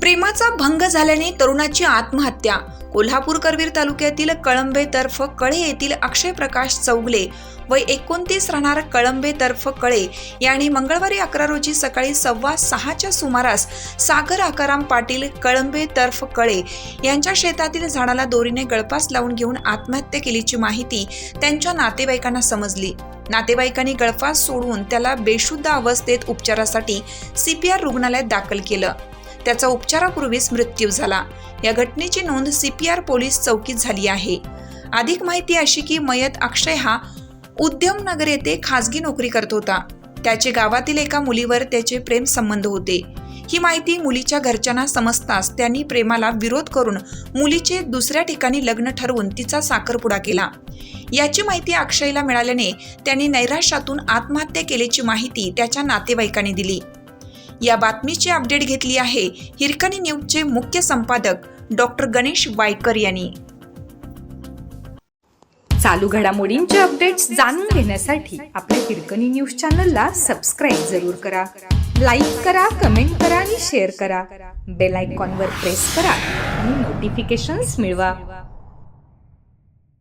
प्रेमाचा भंग झाल्याने तरुणाची आत्महत्या. कोल्हापूर करवीर तालुक्यातील कळंबे तर्फ कळे येथील अक्षय प्रकाश चौगले वय एकोणतीस राहणार कळंबे तर्फ कळे यांनी मंगळवारी अकरा रोजी सकाळी सव्वा सहाच्या सुमारास सागर आकाराम पाटील कळंबे तर्फ कळे यांच्या शेतातील झाडाला दोरीने गळपास लावून घेऊन आत्महत्या केल्याची माहिती त्यांच्या नातेवाईकांना समजली. नातेवाईकांनी गळफास सोडवून त्याला बेशुद्ध अवस्थेत उपचारासाठी सीपीआर रुग्णालयात दाखल केलं. त्याचा उपचारापूर्वीच मृत्यू झाला. या घटनेची नोंद सीपीआर पोलीस चौकीत झाली आहे. अधिक माहिती अशी की मयत अक्षय हा उद्यमनगर येथे खासगी नोकरी करत होता. त्याचे गावातील एका मुलीवर त्याचे प्रेम संबंध होते. ही माहिती मुलीच्या घरच्यांना समजताच त्यांनी प्रेमाला विरोध करून मुलीचे दुसऱ्या ठिकाणी लग्न ठरवून तिचा साखरपुडा केला. याची माहिती अक्षयला मिळाल्याने त्यांनी नैराश्यातून आत्महत्या केल्याची माहिती त्याच्या नातेवाईकांनी दिली. या बातमीची अपडेट घेतली आहे हिरकणी न्यूजचे मुख्य संपादक डॉक्टर गणेश वायकर यांनी. चालू घडामोडींचे अपडेट्स जाणून घेण्यासाठी आपल्या हिरकणी न्यूज चॅनलला सबस्क्राईब जरूर करा. लाईक करा कमेंट करा आणि शेअर करा. बेल आयकॉनवर प्रेस करा आणि नोटिफिकेशन्स मिळवा.